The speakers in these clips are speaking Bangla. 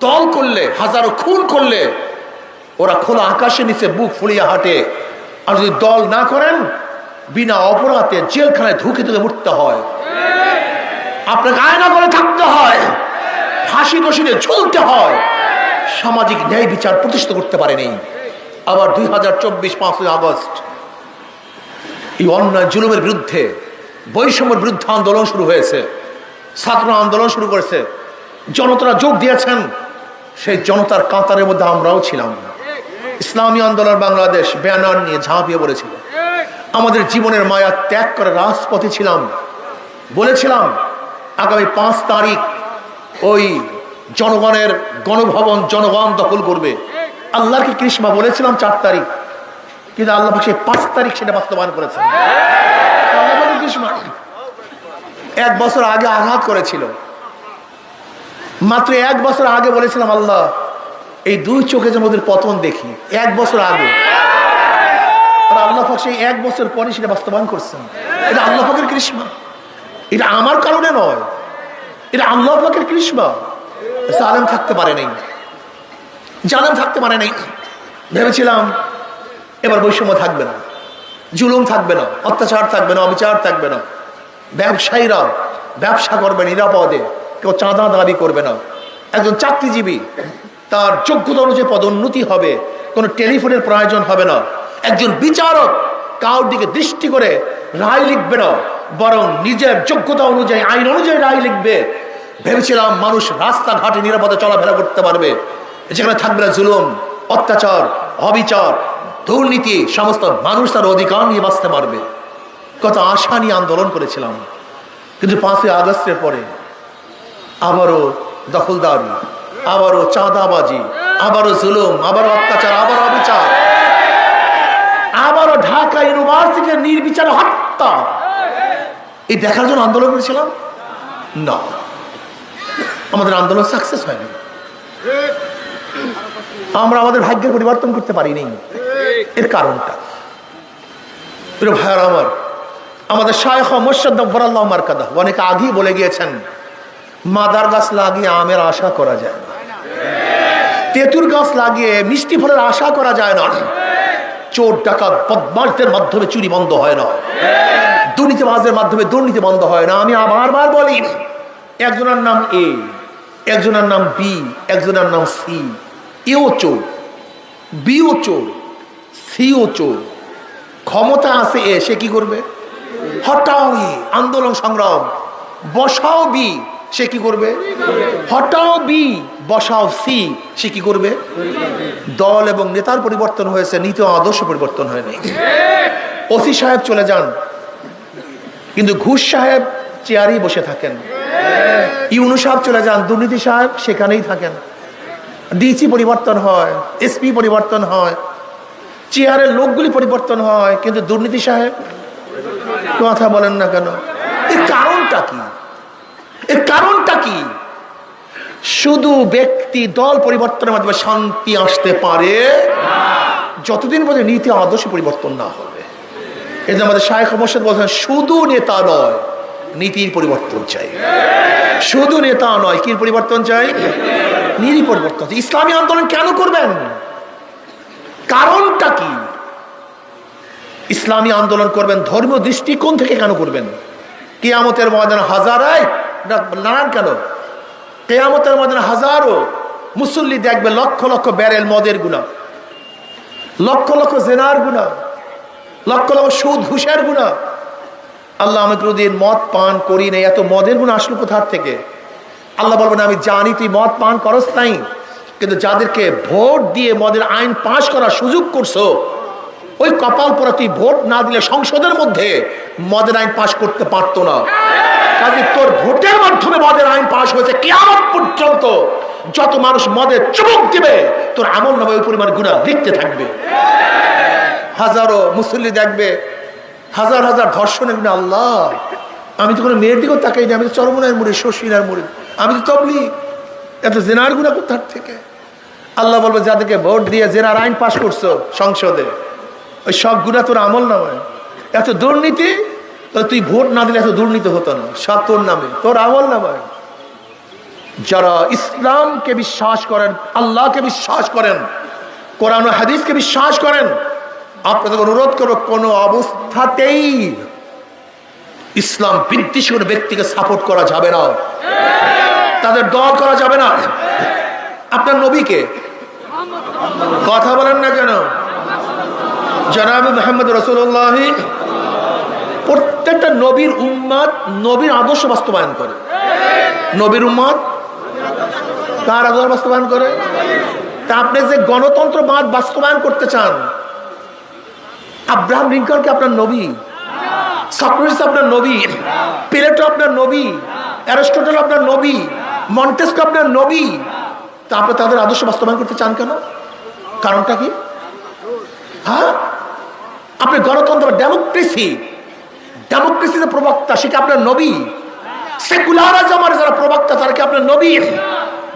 দল করলে, হাজারো খুন করলে, ওরা খোলা আকাশে নিচে বুক ফুলিয়ে হাঁটে। আর যদি দল না করেন, বিনা অপরাধে জেলখানায় ধুকে ধুকে উঠতে হয়। আপনাকে আয়না করে থাকতে হয়। ফাঁসি কষিনে ঝুলতে হয়। সামাজিক ন্যায় বিচার প্রতিষ্ঠিত করতে পারেনি। আবার দুই হাজার চব্বিশ পাঁচই আগস্ট, এই অন্যায় জুলুমের বিরুদ্ধে বৈষম্যের বিরুদ্ধে আন্দোলন শুরু হয়েছে। ছাত্র আন্দোলন শুরু করেছে। জনতারা যোগ দিয়েছেন। সেই জনতার কাতারের মধ্যে আমরাও ছিলাম। ইসলামী আন্দোলন বাংলাদেশ ব্যানার নিয়ে ঝাঁপিয়ে পড়েছিল। আমাদের জীবনের মায়া ত্যাগ করে রাজপথে ছিলাম। বলেছিলাম, আগামী পাঁচ তারিখ ওই জনগণের গণভবন, জনগণ দখল করবে। আল্লাহকে কৃষ্মা বলেছিলাম চার তারিখ? কিন্তু আল্লাহ সেই পাঁচ তারিখ সেটা বাস্তবায়ন করেছেন। এক বছর আগে আঘাত করেছিল। মাত্র এক বছর আগে বলেছিলাম, আল্লাহ, এই দুই চোখে যেন ওদের পতন দেখি, এক বছর আগে। আল্লাহ সেই এক বছর পরে সেটা বাস্তবায়ন করছেন। এটা আল্লাহ পাকের কৃষ্মা এটা আমার কারণে নয়। এটা আল্লাহ পাকের কৃষ্মা জালেম থাকতে পারে নাই। জালেম থাকতে পারে নাই। ভেবেছিলাম, এবার বৈষম্য থাকবে না। জুলুম থাকবে না। অত্যাচার থাকবে না, অবিচার থাকবে না। ব্যবসায়ীরা ব্যবসা করবে নিরাপদে। কেউ চাঁদা দাবি করবে না। একজন চাকরিজীবী, তার যোগ্যতা অনুযায়ী পদোন্নতি হবে, কোনো টেলিফোনের প্রয়োজন হবে না। একজন বিচারক কাউর দিকে দৃষ্টি করে রায় লিখবে না, বরং নিজের যোগ্যতা অনুযায়ী, আইন অনুযায়ী রায় লিখবে। ভেবেছিলাম মানুষ রাস্তাঘাটে নিরাপদে চলাফেরা করতে পারবে। যেখানে থাকবে না জুলুম, অত্যাচার, অবিচার, দুর্নীতি, সমস্ত মানুষ তার অধিকার নিয়ে বাঁচতে পারবে। কত আশা নিয়ে আন্দোলন করেছিলাম। কিন্তু পাঁচই আগস্টের পরে আবারও দখলদারি, আবারও চাঁদাবাজি, আবারও জুলুম, আবারও অত্যাচার, আবারও অবিচার। আবারও ঢাকা ইউনিভার্সিটির নির্বিচার হত্যা। এই দেখার জন্য আন্দোলন করেছিলাম? না। আমাদের আন্দোলন সাকসেস হয়নি। আমরা আমাদের ভাগ্যের পরিবর্তন করতে পারিনি। এর কারণটা। ভাইয়ার আমার, আমাদের শায়খ মোর্শাদ্দাল্লাহ মার্কাদা অনেক আগেই বলে গিয়েছেন মাদার গাছ লাগিয়ে আমের আশা করা যায় না। তেঁতুর গাছ লাগিয়ে মিষ্টি ফলের আশা করা যায় না। চোর ডাকাত বদমাসদের মাধ্যমে চুরি বন্ধ হয় না। দুর্নীতিবাজের মাধ্যমে দুর্নীতি বন্ধ হয় না। আমি আবার বলি, একজনের নাম এ, একজনের নাম বি, একজনের নাম সি। এও চোর, বিও চোর, সিও চোর। ক্ষমতা আছে এ, সে কি করবে? হটাও আন্দোলন সংগ্রাম, বসাও বি। সে কি করবে? হটাও বি, বসাও সি, সে কি করবে? দল এবং নেতার পরিবর্তন হয়েছে, নীতি আদর্শ পরিবর্তন হয় নাই। ওসি সাহেব চলে যান। কিন্তু ঘুষ সাহেব চেয়ারেই বসে থাকেন। ইউনু সাহেব চলে যান, দুর্নীতি সাহেব সেখানেই থাকেন। ডিসি পরিবর্তন হয়, এসপি পরিবর্তন হয় চেয়ারের লোকগুলি পরিবর্তন হয়, কিন্তু দুর্নীতি সাহেব কথা বলেন না কেন? এর কারণটা কি? এর কারণটা কি? শুধু ব্যক্তি দল পরিবর্তনের মাধ্যমে শান্তি আসতে পারে, যতদিন পর্যন্ত নীতি আদর্শ পরিবর্তন না হবে। যে আমাদের শাহেখ মোর্শেদ বলছেন, শুধু নেতা নয়, নীতির পরিবর্তন চাই। শুধু নেতা নয়, কি পরিবর্তন চাই? নীতি পরিবর্তন। ইসলামী আন্দোলন কেন করবেন? কারণটা কি? ইসলামী আন্দোলন করবেন ধর্মীয় দৃষ্টিকোণ থেকে কেন করবেন? কেয়ামতের ময়দানে হাজারায় নানান কেন? কেয়ামতের ময়দানে হাজারো মুসল্লি দেখবে লক্ষ লক্ষ ব্যারেল মদের গুণা, লক্ষ লক্ষ জেনার গুণা, লক্ষ লক্ষ সুদ ঘুষের গুণা। আল্লাহ আমি কোনোদিন মদ পান করি নাই, এত মদের গুণ আসলো কোথার থেকে? আল্লাহ বলবেন, আমি জানি তুই মদ পান করস নাই, কিন্তু যাদেরকে ভোট দিয়ে মদের আইন পাশ করার সুযোগ করছ, ওই কপাল পরা তুই ভোট না দিলে সংসদের মধ্যে মদের আইন পাশ করতে পারতো না। কাজে তোর ভোটের মাধ্যমে মদের আইন পাশ হয়েছে কেমন পর্যন্ত যত মানুষ মদের চমক দিবে, তোর আমল নামে ওই পরিমাণ গুণা লিখতে থাকবে। হাজারো মুসল্লি দেখবে, হাজার হাজার ধর্ষণের গুণা আল্লাহ। আমি তো কোনো মেয়ের দিকেও তাকাই না, আমি তো চরমনার মুড়ি, শশীনার মুড়ি, আমি তো তবলি এত জেনার গুণা কোথার থেকে? আল্লাহ বলবে, যাদেরকে ভোট দিয়ে জেনার আইন পাশ করছ সংসদে, ওই সব গুণা তোর আমল নামায়। এত দুর্নীতি তো তুই ভোট না দিলে এত দুর্নীতি হতো না। সব তোর নামে। তোর আমল নামায় যারা ইসলামকে বিশ্বাস করেন, আল্লাহকে বিশ্বাস করেন, কোরআন হাদিসকে বিশ্বাস করেন, আপনাদের অনুরোধ করো, কোনো অবস্থাতেই ইসলাম বিদ্বেষ ব্যক্তিকে সাপোর্ট করা যাবে না। তাদের দল করা যাবে না। আপনার নবীকে কথা বলেন না কেন? জনাব মোহাম্মদ রসুল্লাহ প্রত্যেকটা নবীর উম্মাদ নবীর আদর্শ বাস্তবায়ন করে। নবীর উম্মাদ কার আদর্শ বাস্তবায়ন করে? তা আপনি যে গণতন্ত্রবাদ বাস্তবায়ন করতে চান, আব্রাহাম লিঙ্কনকে আপনার নবী? সক্রেটিস আপনার নবী? প্লেটো আপনার নবী? অ্যারিস্টটল আপনার নবী? মন্টেস্কো আপনার নবী? তা আপনি তাদের আদর্শ বাস্তবায়ন করতে চান কেন? কারণটা কি? হ্যাঁ? আপনি গণতন্ত্র ডেমোক্রেসি ডেমোক্রেসিতে প্রবক্তা, সে কি আপনার নবী? সেকুলারিজমের যারা প্রবক্তা, তারা কি আপনার নবী?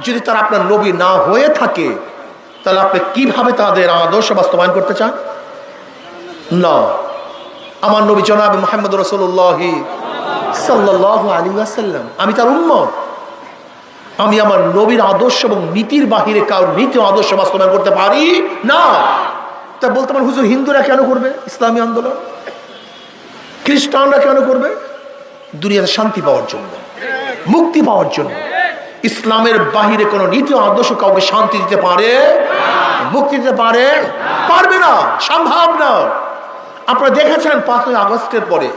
যদি তারা আপনার নবী না হয়ে থাকে, তাহলে আপনি কীভাবে তাদের আদর্শ বাস্তবায়ন করতে চান? না। আমার নবী জনাব মোহাম্মদ রসুল্লাহ সাল্লাহ আলী আসাল্লাম আমি তার উম্মত। আমি আমার নবীর আদর্শ এবং নীতির বাহিরে কারোর নীতি আদর্শ বাস্তবায়ন করতে পারি না। তা বলতে পারেন, হুজুর হিন্দুরা কেন করবে? ইসলামী আন্দোলন? খ্রিস্টানরা কেন করবে? দুনিয়াতে শান্তি পাওয়ার জন্য, মুক্তি পাওয়ার জন্য। ইসলামের বাহিরে কোনো নীতি আদর্শ কাউকে শান্তি দিতে পারে, মুক্তি দিতে পারে? পারবে না, সম্ভব না। আপনারা দেখেছেন পাঁচই আগস্টের পরে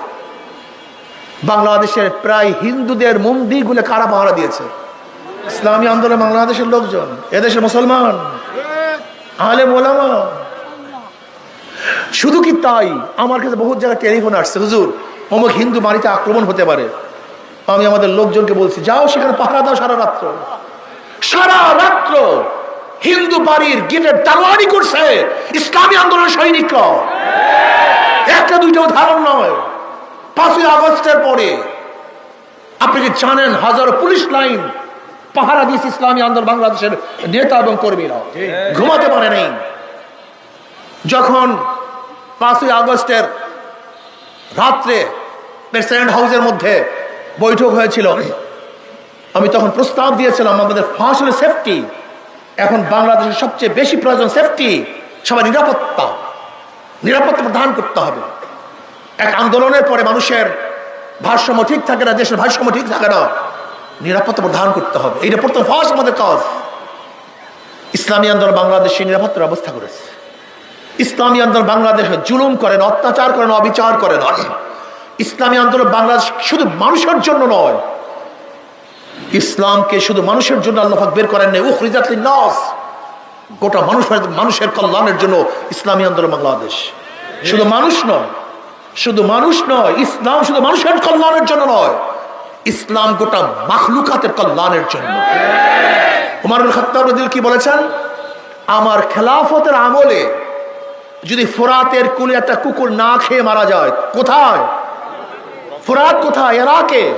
বাংলাদেশের প্রায় হিন্দুদের মন্দির মন্দিরগুলো কারা পাহারা দিয়েছে? ইসলামী আন্দোলন বাংলাদেশের লোকজন, এদেশের মুসলমান আলে মোলামা শুধু কি তাই? আমার কাছে বহু জায়গায় টেলিফোন আসছে। হুজুর অমুক হিন্দু বাড়িতে আক্রমণ হতে পারে। আমি আমাদের লোকজনকে বলছি যাও সেখানে পাহারা দাও সারা রাত্র। সারা রাত্র হিন্দু বাড়ির গেটের দারোয়ানি করছে ইসলামী আন্দোলনের সৈনিকরা। একটা দুইটা উদাহরণ নয়। পাঁচই আগস্টের পরে আপনি কি জানেন হাজারো পুলিশ লাইন পাহারা দিয়েছে ইসলামী আন্দোলন বাংলাদেশের নেতা এবং কর্মীরা? ঘুমাতে পারে নেই। যখন পাঁচই আগস্টের রাত্রে প্রেসিডেন্ট হাউসের মধ্যে বৈঠক হয়েছিল। আমি তখন প্রস্তাব দিয়েছিলাম, আমাদের ফাঁস হলো সেফটি এখন বাংলাদেশের সবচেয়ে বেশি প্রয়োজন সেফটি সবাই নিরাপত্তা নিরাপত্তা প্রদান করতে হবে। এক আন্দোলনের পরে মানুষের ভারসাম্য ঠিক থাকে না, দেশের ভারসাম্য ঠিক থাকে না, নিরাপত্তা প্রদান করতে হবে। এইটা প্রথম ফার্স্ট আমাদের কাজ ইসলামী আন্দোলন বাংলাদেশে নিরাপত্তার ব্যবস্থা করেছে। ইসলামী আন্দোলন বাংলাদেশে জুলুম করেন অত্যাচার করেন অবিচার করেন ইসলামী আন্দোলন বাংলাদেশ শুধু মানুষের জন্য নয়, ইসলামকে শুধু মানুষের জন্য আল্লাহ বের করেন নাই উখরিজাতলি নাস গোটা মানুষের মানুষের কল্যাণের জন্য ইসলামী আন্দোলন বাংলাদেশ। শুধু মানুষ নয়, শুধু মানুষ নয়, ইসলাম শুধু মানুষের কল্যাণের জন্য নয়, ইসলাম গোটা মাখলুকাতের কল্যাণের জন্য। উমারুল খত্তাব কি বলেছেন? আমার খেলাফতের আমলে যদি ফোরাতের কুলে একটা কুকুর না খেয়ে মারা যায়, কোথায়? ফোরাত কোথায়? এরাকে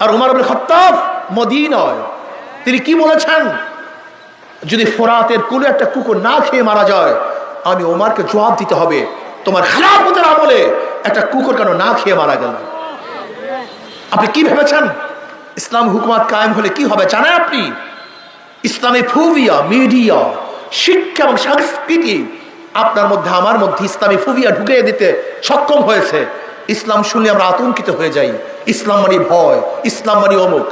আর উমার আবুল খত্তাব মদিনায়। তিনি কি বলেছেন? যদি ফোরাতের কুলে একটা কুকুর না খেয়ে মারা যায়, আমি ওমারকে জবাব দিতে হবে, তোমার খেলাফতের আমলে একটা কুকুর কেন না খেয়ে মারা গেল? আপনি কি ভেবেছেন? ইসলাম হুকুমাত কায়েম হলে কি হবে জানেন আপনি? ইসলামে ফুবিয়া, মিডিয়া, শিক্ষা এবং সংস্কৃতি আপনার মধ্যে, আমার মধ্যে ইসলামী ফুবিয়া ঢুকিয়ে দিতে সক্ষম হয়েছে। ইসলাম শুনলে আমরা আতঙ্কিত হয়ে যাই। ইসলাম মানে ভয়, ইসলাম মানে অমুক।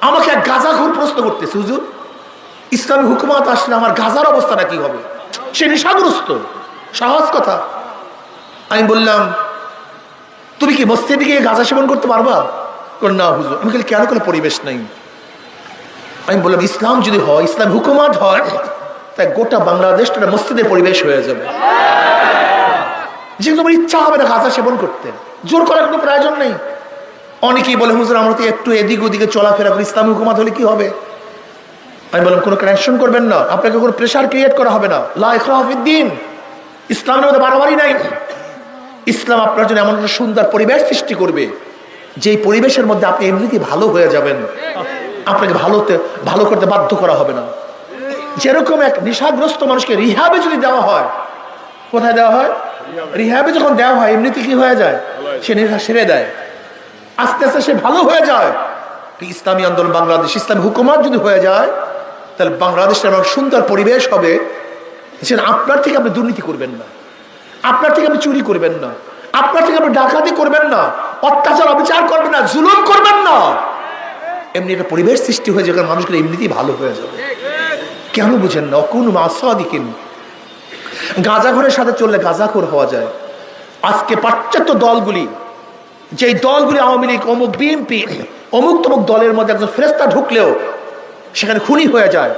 আমাকে এক গাজাঘর প্রশ্ন করতেছে, হুজুর, ইসলামী হুকুমাত আসলে আমার গাজার অবস্থাটা কি হবে? সে নেশাগ্রস্ত। সহজ কথা। আমি বললাম, তুমি কি মসজিদে গিয়ে গাঁজা সেবন করতে পারবা? না হুজুর। আমি কেন কোনো পরিবেশ নাই? আমি বললাম, ইসলাম যদি হয়, ইসলাম হুকুমাত হয় তাই গোটা বাংলাদেশটা মসজিদের পরিবেশ হয়ে যাবে। যে তোমার ইচ্ছা হবে না গাঁজা সেবন করতে। জোর করার কোনো প্রয়োজন নেই। অনেকেই বলে, হুজুর, আমরা তো একটু এদিক ওদিকে চলাফেরা করি, ইসলাম হুকুমাত হলে কি হবে? আমি বললাম, কোনো কানেকশন করবেন না, আপনাকে কোনো প্রেশার ক্রিয়েট করা হবে না। লাফিদ্দিন ইসলামের মধ্যে বাড়াবাড়ি নাই। ইসলাম আপনার জন্য এমন একটা সুন্দর পরিবেশ সৃষ্টি করবে, যেই পরিবেশের মধ্যে আপনি এমনিতেই ভালো হয়ে যাবেন। আপনাকে ভালোতে, ভালো করতে বাধ্য করা হবে না। যেরকম এক নেশাগ্রস্ত মানুষকে রিহাবে যদি দেওয়া হয়, কোথায় দেওয়া হয়? রিহাবে যখন দেওয়া হয়, এমনিতে কি হয়ে যায়? সে নেশা সেরে দেয়। আস্তে আস্তে সে ভালো হয়ে যায়। ইসলামী আন্দোলন বাংলাদেশ, ইসলামী হুকুমাত যদি হয়ে যায়, তাহলে বাংলাদেশের এমন সুন্দর পরিবেশ হবে সেটা আপনার থেকে আপনি দুর্নীতি করবেন না। আপনার থেকে আপনি চুরি করবেন না। আপনার থেকে আপনি ডাকাতি করবেন না। অত্যাচার, অবিচার করবেন না, জুলুম করবেন না। এমনি একটা পরিবেশ সৃষ্টি হয়ে যাবে মানুষগুলো এমনিতেই ভালো হয়ে যাবে। কেন বুঝেন না? কোন মাসাদিকিন গাঁজা ঘরের সাথে চললে গাঁজাখোর হওয়া যায়। আজকে পাশ্চাত্য দলগুলি, যেই দলগুলি আওয়ামী লীগ, অমুক বিএনপি, অমুক তমুক দলের মধ্যে একজন ফেরেস্তা ঢুকলেও সেখানে খুনি হয়ে যায়।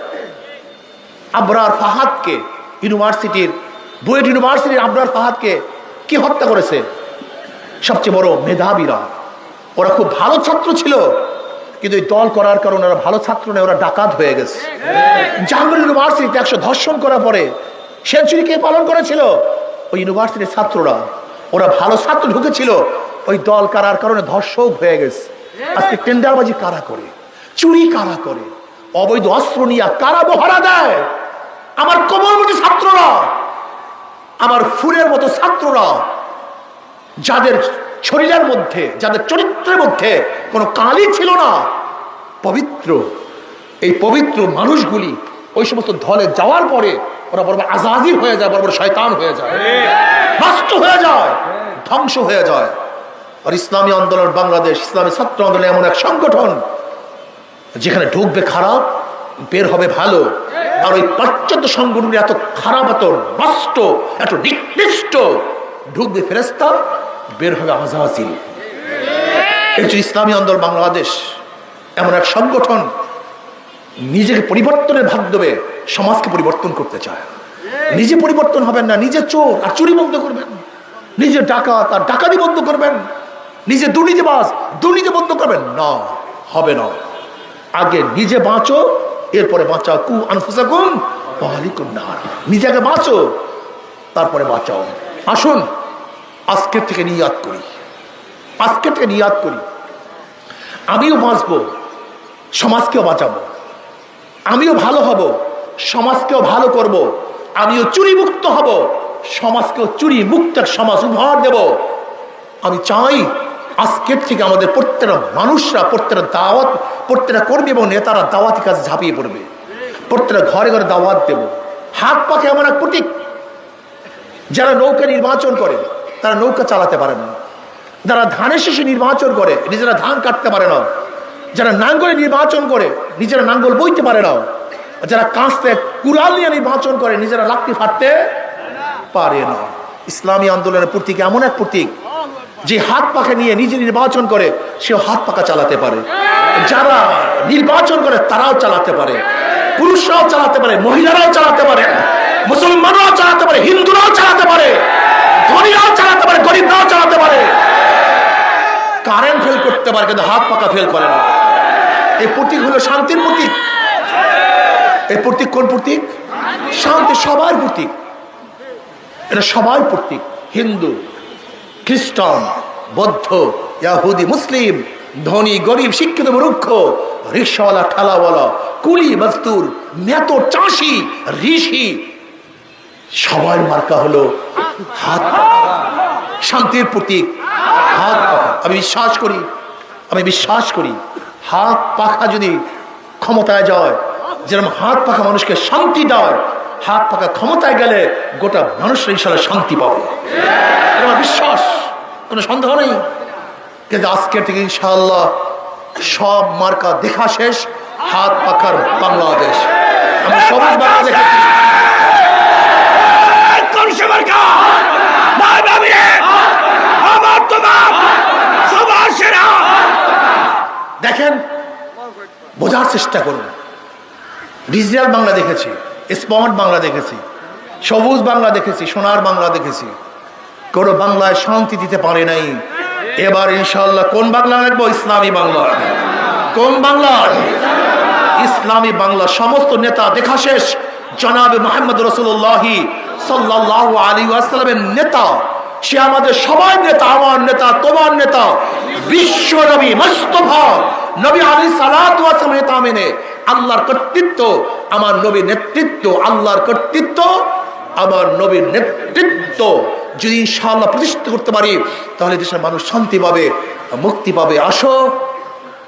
আবরার ফাহাদকে ইউনিভার্সিটির, বুয়েট ইউনিভার্সিটির আবরার ফাহাদকে কি হত্যা করেছে? সবচেয়ে বড় মেধাবীরা। ওরা খুব ভালো ছাত্র ছিল কিন্তু এই দল করার কারণে ওরা ভালো ছাত্র নয়, ওরা ডাকাত হয়ে গেছে। জাহাঙ্গীর ইউনিভার্সিটিতে একশো ধর্ষণ করার পরে সেঞ্চুরি কে পালন করেছিল? ওই ইউনিভার্সিটির ছাত্ররা। ওরা ভালো ছাত্র ঢুকেছিল, ওই দল কারার কারণে ধর্ষক হয়ে গেছে। আজকে টেন্ডারবাজি কারা করে? চুরি কারা করে? অবৈধ অস্ত্র নিয়ে কারা বহারা দেয়? আমার কোমলমতি ছাত্ররা, আমার ফুলের মতো ছাত্ররা, যাদের শরীরের মধ্যে, যাদের চরিত্রের মধ্যে কোনো কালই ছিল না, পবিত্র। এই পবিত্র মানুষগুলি ওই সমস্ত দলে যাওয়ার পরে ওরা বড় আজাজির হয়ে যায়, বড় বড় শয়তান হয়ে যায়। নষ্ট হয়ে যায়, ধ্বংস হয়ে যায়। আর ইসলামী আন্দোলন, বাংলাদেশ, ইসলামী ছাত্র আন্দোলন এমন এক সংগঠন, যেখানে ঢুকবে খারাপ, বের হবে ভালো। আর ওই পাশ্চাত্য সংগঠন এত খারাপ, এত নষ্ট এত নিকৃষ্ট, ঢুকবে ফেরেস্তা বের হবে আজাজিল এই ইসলামী আন্দোলন বাংলাদেশ, এমন এক সংগঠন নিজেকে পরিবর্তনের মাধ্যমে সমাজকে পরিবর্তন করতে চায়। নিজে পরিবর্তন হবেন না, নিজে চোর আর চুরি বন্ধ করবেন। নিজে ডাকাত আর ডাকাতি বন্ধ করবেন। নিজে দুর্নীতিবাজ, দুর্নীতি বন্ধ করবেন। না, হবে না। আগে নিজে বাঁচো, এরপরে বাঁচাও। কু আনফুসাকুম ওয়ালাইকুম নার। নিজেকে বাঁচো, তারপরে বাঁচাও। আসুন আজকের থেকে নিয়াত করি। আজকের থেকে নিয়াত করি। আমিও বাঁচবো, সমাজকেও বাঁচাবো। আমিও ভালো হব, সমাজকেও ভালো করব। আমিও চুরি মুক্ত হব, সমাজকেও চুরি মুক্তের সমাজ উপহার দেব। আমি চাই আজকের থেকে আমাদের প্রত্যেকটা মানুষরা, প্রত্যেকটা দাওয়াত, প্রত্যেকটা কর্মী এবং নেতারা দাওয়াতি কাজে ঝাঁপিয়ে পড়বে। প্রত্যেকটা ঘরে ঘরে দাওয়াত দেব। হাত পাখে এমন এক প্রতীক যারা নৌকা নির্বাচন করে তারা নৌকা চালাতে পারে না। যারা ধানের শেষে নির্বাচন করে, নিজেরা ধান কাটতে পারে না। যারা নাঙ্গলে নির্বাচন করে, নিজেরা নাঙ্গল বইতে পারে না। যারা কাঁচতে কুড়াল নিয়ে নির্বাচন করে, নিজেরা লাকড়ি ফাটতে পারে না। ইসলামী আন্দোলনের প্রতীক এমন এক প্রতীক, যে হাত পাখা নিয়ে নিজে নির্বাচন করে সে হাত পাখা চালাতে পারে। যারা নির্বাচন করে, তারাও চালাতে পারে। পুরুষরাও চালাতে পারে, মহিলারাও চালাতে পারে। মুসলমানরাও চালাতে পারে, হিন্দুরাও চালাতে পারে। কারেন্ট ফেল করতে পারে, কিন্তু হাত পাকা ফেল করে না। এই শান্তির প্রতীক। এই কোন প্রতীক? শান্তি সবার প্রতীক। এটা সবার প্রতীক। হিন্দু, খ্রিস্টান, বৌদ্ধ, ইয়াহুদি, মুসলিম, ধনী, গরিব, শিক্ষিত, মূর্খ, রিক্সাওয়ালা, ঠেলাওয়ালা, কুলি, মজদুর নেত চাষি, ঋষি সবার মার্কা হলো হাত। শান্তির প্রতীক। হাত পাখা আমি বিশ্বাস করি, আমি বিশ্বাস করি, হাত পাখা যদি ক্ষমতায় যায়, যেরকম হাত পাখা মানুষকে শান্তি দেয়, হাত পাখা ক্ষমতায় গেলে গোটা মানুষের ইনশাল্লাহ শান্তি পাবে। আমার বিশ্বাস, কোনো সন্দেহ নেই। কিন্তু আজকের থেকে ইনশাল্লাহ সব মার্কা দেখা শেষ, হাত পাখার বাংলাদেশ। আমি সবুজ মার্কা দেখেছি কোন সে মার্কা? ভাই ভাবি রে! আমার তোমার সবার সেরা! দেখেন বোঝার চেষ্টা করুন। ডিজিটাল বাংলা দেখেছি, স্মার্ট বাংলা দেখেছি, সবুজ বাংলা দেখেছি, সোনার বাংলা দেখেছি। কোনো বাংলায় শান্তি দিতে পারে নাই। এবার ইনশাল্লাহ কোন বাংলা রাখব? ইসলামী বাংলা। কোন বাংলা? ইসলামী বাংলা। সমস্ত নেতা, দেখা শেষ। জনাবে মোহাম্মদ রসুল্লাহি সাল্লাহ আলী আসসালামের নেতা। সে আমাদের সবার নেতা, আমার নেতা, তোমার নেতা। বিশ্ব নবী মস্তফা নবী আলী সালাম নেতা মেনে আল্লাহর কর্তৃত্ব, আমার নবীর নেতৃত্ব, আল্লাহর কর্তৃত্ব, আমার নবীর নেতৃত্ব যদি ইনশাআল্লাহ প্রতিষ্ঠিত করতে পারি, তাহলে দেশের মানুষ শান্তি পাবে, মুক্তি পাবে। আসো,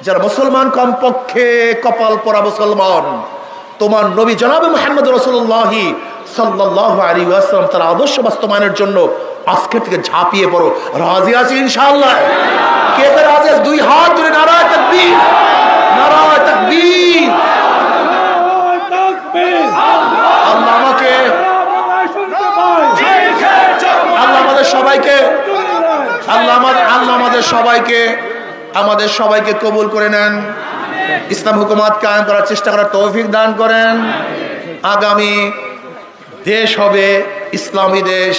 যারা মুসলমান কমপক্ষে কপাল পরা মুসলমান। তোমার নবী জনাব মোহাম্মদ রসুল্লাহি সাল্লাহ আলী আসলাম তার আদর্শ বাস্তবায়নের জন্য আজকে থেকে ঝাঁপিয়ে পড়ো। রাজি আছি ইনশাআল্লাহ? কে রাজি আছে? দুই হাত ধরে নারায় নারায় আল্লাহ আমাকে আল্লাহ আমাদের সবাইকে আল্লাহ আমাদের আল্লাহ আমাদের সবাইকে আমাদের সবাইকে কবুল করে নেন। ইসলাম হুকুমাত কায়েম করার চেষ্টা করার তৌফিক দান করেন। আগামী দেশ হবে ইসলামী দেশ।